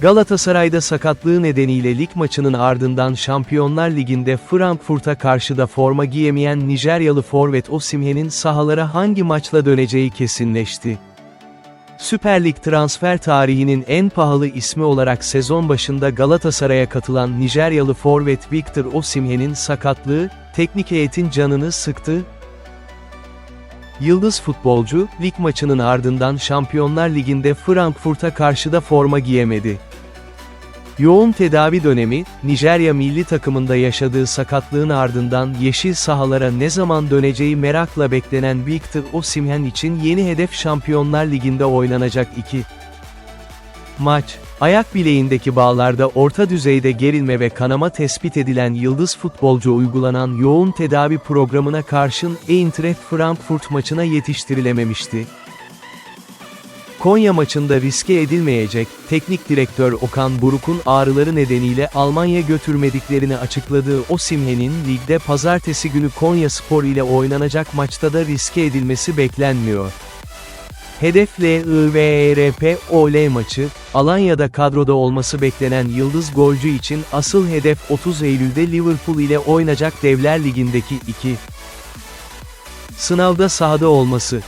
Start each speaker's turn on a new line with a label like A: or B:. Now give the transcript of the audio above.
A: Galatasaray'da sakatlığı nedeniyle lig maçının ardından Şampiyonlar Ligi'nde Frankfurt'a karşı da forma giyemeyen Nijeryalı forvet Osimhen'in sahalara hangi maçla döneceği kesinleşti. Süper Lig transfer tarihinin en pahalı ismi olarak sezon başında Galatasaray'a katılan Nijeryalı forvet Victor Osimhen'in sakatlığı, teknik heyetin canını sıktı, Yıldız futbolcu, lig maçının ardından Şampiyonlar Ligi'nde Frankfurt'a karşı da forma giyemedi. Yoğun tedavi dönemi, Nijerya milli takımında yaşadığı sakatlığın ardından yeşil sahalara ne zaman döneceği merakla beklenen Victor Osimhen için yeni hedef Şampiyonlar Ligi'nde oynanacak iki maç. Ayak bileğindeki bağlarda orta düzeyde gerilme ve kanama tespit edilen yıldız futbolcu uygulanan yoğun tedavi programına karşın Eintracht Frankfurt maçına yetiştirilememişti. Konya maçında riske edilmeyecek, teknik direktör Okan Buruk'un ağrıları nedeniyle Almanya götürmediklerini açıkladığı Osimhen'in ligde pazartesi günü Konya Spor ile oynanacak maçta da riske edilmesi beklenmiyor. Hedef LIVRP-OL maçı, Alanya'da kadroda olması beklenen yıldız golcü için asıl hedef 30 Eylül'de Liverpool ile oynayacak Devler Ligi'ndeki iki Sınavda sahada olması,